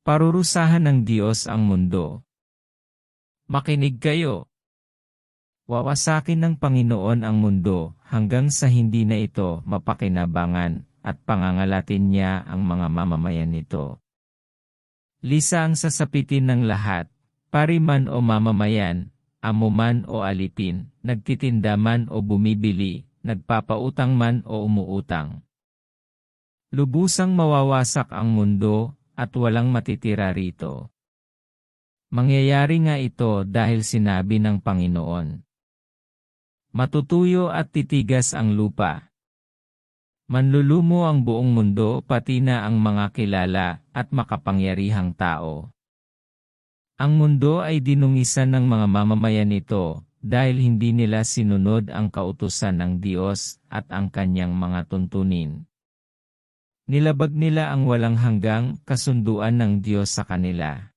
Parurusahan ng Diyos ang mundo. Makinig kayo. Wawasakin ng Panginoon ang mundo hanggang sa hindi na ito mapakinabangan at pangangalatin niya ang mga mamamayan nito. Lisa ang sasapitin ng lahat, pariman o mamamayan, amuman o alipin, nagtitinda man o bumibili, nagpapautang man o umuutang. Lubusang mawawasak ang mundo at walang matitira rito. Mangyayari nga ito dahil sinabi ng Panginoon. Matutuyo at titigas ang lupa. Manlulumo ang buong mundo pati na ang mga kilala at makapangyarihang tao. Ang mundo ay dinungisan ng mga mamamayan nito dahil hindi nila sinunod ang kautusan ng Diyos at ang kanyang mga tuntunin. Nilabag nila ang walang hanggang kasunduan ng Diyos sa kanila.